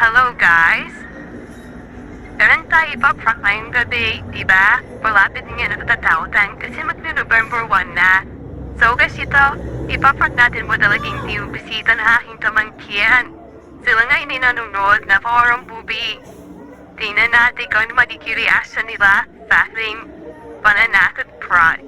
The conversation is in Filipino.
Hello, guys. Meron tayo ipa-prank ngayong gabi, di ba? Malapit niya na tatatawatan kasi mag-November 1 na. So, guys, ito, ipa-prank natin mo talagang tiyubisita na aking tamangkian. Sila nga hindi nanonood na parang bubi. Tingnan natin kung ano magigiriasyon nila sa ating pananakot prank.